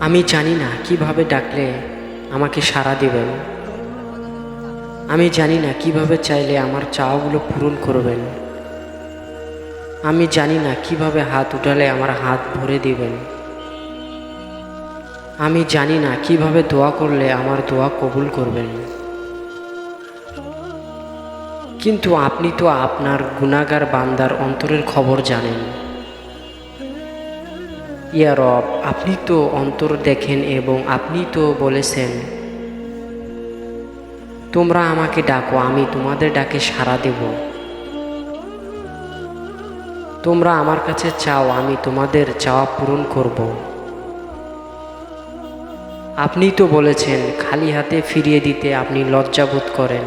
আমি জানি না কীভাবে ডাকলে আমাকে সাড়া দিবেন। আমি জানি না কীভাবে চাইলে আমার চাওয়াগুলো পূরণ করবেন। আমি জানি না কীভাবে হাত উঠালে আমার হাত ভরে দিবেন। আমি জানি না কীভাবে দোয়া করলে আমার দোয়া কবুল করবেন। কিন্তু আপনি তো আপনার গুণাগার বান্দার অন্তরের খবর জানেন। ইয়া রব, আপনি তো অন্তর দেখেন এবং আপনি তো বলেছেন, তোমরা আমাকে ডাকো, আমি তোমাদের ডাকে সাড়া দেব। তোমরা আমার কাছে চাও, আমি তোমাদের চাওয়া পূরণ করব। আপনি তো বলেছেন, খালি হাতে ফিরিয়ে দিতে আপনি লজ্জাবোধ করেন।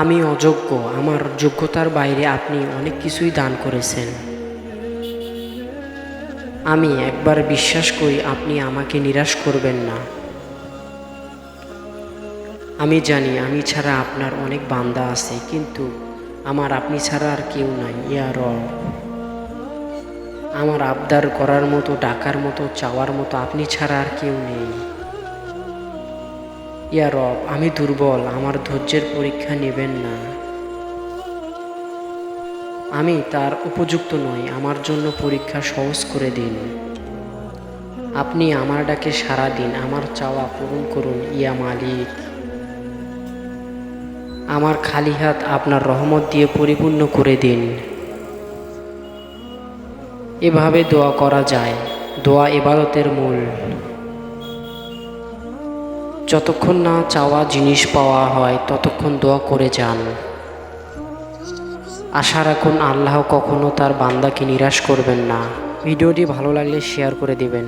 আমি অযোগ্য, আমার যোগ্যতার বাইরে আপনি অনেক কিছুই দান করেছেন। আমি একবার বিশ্বাস করি আপনি আমাকে নিরাশ করবেন না। আমি জানি আমি ছাড়া আপনার অনেক বান্দা আছে, কিন্তু আমার আপনি ছাড়া আর কেউ নাই, ইয়া রব। আমার আবদার করার মতো, ডাকার মতো, চাওয়ার মতো আপনি ছাড়া আর কেউ নেই। ইয়া রব, আমি দুর্বল, আমার ধৈর্যের পরীক্ষা নেবেন না। আমি তার উপযুক্ত নই, আমার জন্য পরীক্ষা সহজ করে দিন। আপনি আমার ডাকে সারা দিন, আমার চাওয়া পূরণ করুন, ইয়া মালিক। আমার খালি হাত আপনার রহমত দিয়ে পরিপূর্ণ করে দিন। এভাবে দোয়া করা যায়, দোয়া ইবাদতের মূল। যতক্ষণ না চাওয়া জিনিস পাওয়া হয়, ততক্ষণ দোয়া করে যান। আশা রাখুন আল্লাহ কখনো তার বান্দাকে নিরাশ করবেন না। ভিডিওটি ভালো লাগলে শেয়ার করে দিবেন।